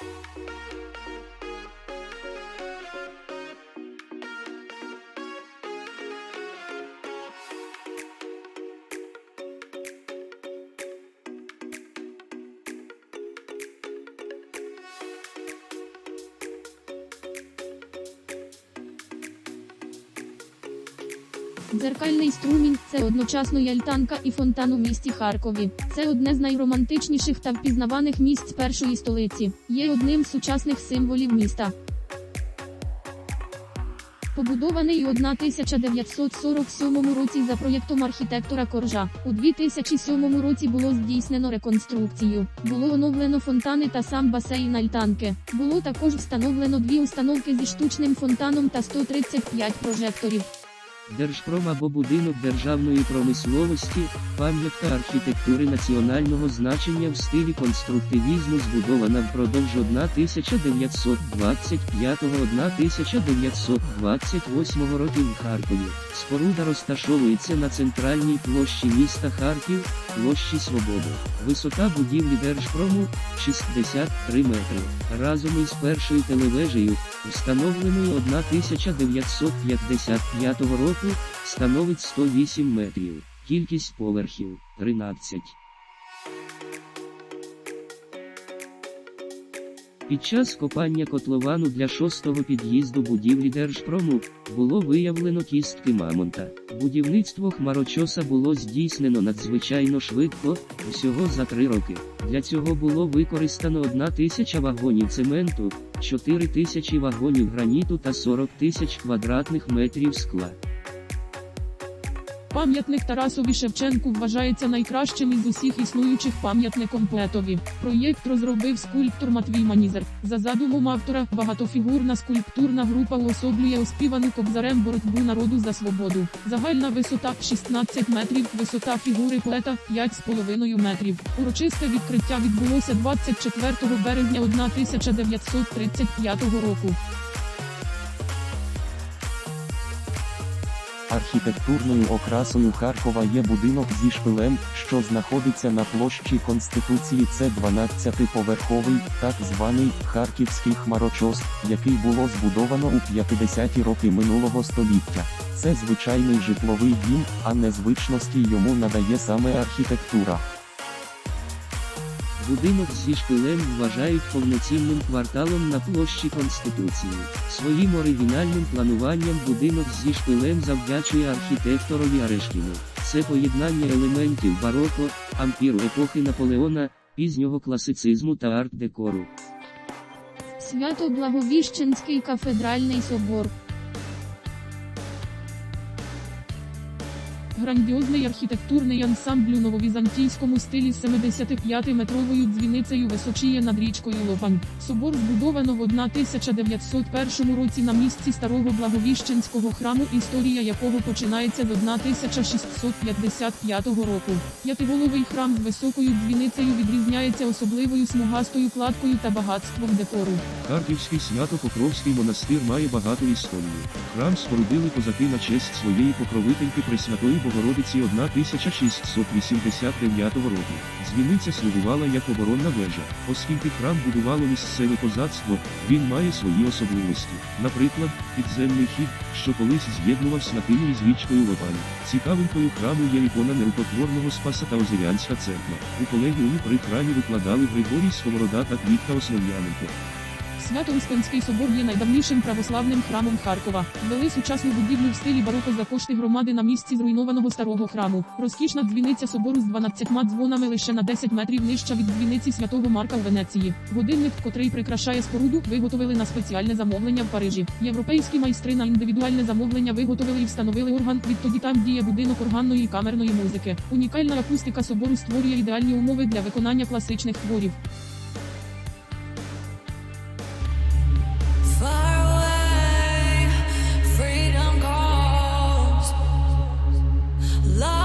Thank you. Дзеркальний струмінь це одночасно й альтанка і фонтан у місті Харкові. Це одне з найромантичніших та впізнаваних місць першої столиці. Є одним з сучасних символів міста. Побудований у 1947 році за проєктом архітектора Коржа. У 2007 році було здійснено реконструкцію. Було оновлено фонтани та сам басейн альтанки. Було також встановлено дві установки зі штучним фонтаном та 135 прожекторів. Держпром або будинок державної промисловості, пам'ятка архітектури національного значення в стилі конструктивізму збудована впродовж 1925-1928 років в Харкові. Споруда розташовується на центральній площі міста Харків, площі Свободи. Висота будівлі Держпрому 63 метри. Разом із першою телевежею, встановленою 1955 року, становить 108 метрів. Кількість поверхів 13. Під час копання котловану для шостого під'їзду будівлі Держпрому було виявлено кістки мамонта. Будівництво хмарочоса було здійснено надзвичайно швидко, всього за три роки. Для цього було використано 1 тисяча вагонів цементу, 4 тисячі вагонів граніту та 40 тисяч квадратних метрів скла. Пам'ятник Тарасові Шевченку вважається найкращим із усіх існуючих пам'ятником поетові. Проєкт розробив скульптор Матвій Манізер. За задумом автора, багатофігурна скульптурна група уособлює оспівану кобзарем боротьбу народу за свободу. Загальна висота 16 метрів, висота фігури поета 5,5 метрів. Урочисте відкриття відбулося 24 березня 1935 року. Архітектурною окрасою Харкова є будинок зі шпилем, що знаходиться на площі Конституції. Це 12-поверховий, так званий Харківський хмарочос, який було збудовано у 50-ті роки минулого століття. Це звичайний житловий дім, а незвичності йому надає саме архітектура. Будинок зі шпилем вважають повноцінним кварталом на площі Конституції. Своїм оригінальним плануванням будинок зі шпилем завдячує архітекторові Арешкіну. Це поєднання елементів бароко, ампіру епохи Наполеона, пізнього класицизму та арт-декору. Свято-Благовіщенський кафедральний собор. Грандіозний архітектурний ансамбль у нововізантійському стилі з 75-метровою дзвіницею височіє над річкою Лопань. Собор збудовано в 1901 році на місці старого Благовіщенського храму, історія якого починається з 1655 року. П'ятиголовий храм з високою дзвіницею відрізняється особливою смугастою кладкою та багатством декору. Харківський свято-Покровський монастир має багату історію. Храм спорудили козаки на честь своєї покровительки Пресвятої Богородиці 1689 року. Дзвіниця слугувала як оборонна вежа. Оскільки храм будувало місцеве козацтво, він має свої особливості. Наприклад, підземний хід, що колись з'єднував Снатину із річкою Лопань. Цікавинкою храму є ікона нерукотворного Спаса та Озерянська церква. У колегіумі при храмі викладали Григорій Сковорода та Квітка Основ'яненко. Свято-Успенський собор є найдавнішим православним храмом Харкова. Ввели сучасну будівлю в стилі бароко за кошти громади на місці зруйнованого старого храму. Розкішна дзвіниця собору з 12 дзвонами лише на 10 метрів нижча від дзвіниці святого Марка в Венеції. Годинник, котрий прикрашає споруду, виготовили на спеціальне замовлення в Парижі. Європейські майстри на індивідуальне замовлення виготовили і встановили орган. Відтоді там діє будинок органної і камерної музики. Унікальна акустика собору створює ідеальні умови для виконання класичних творів. Love.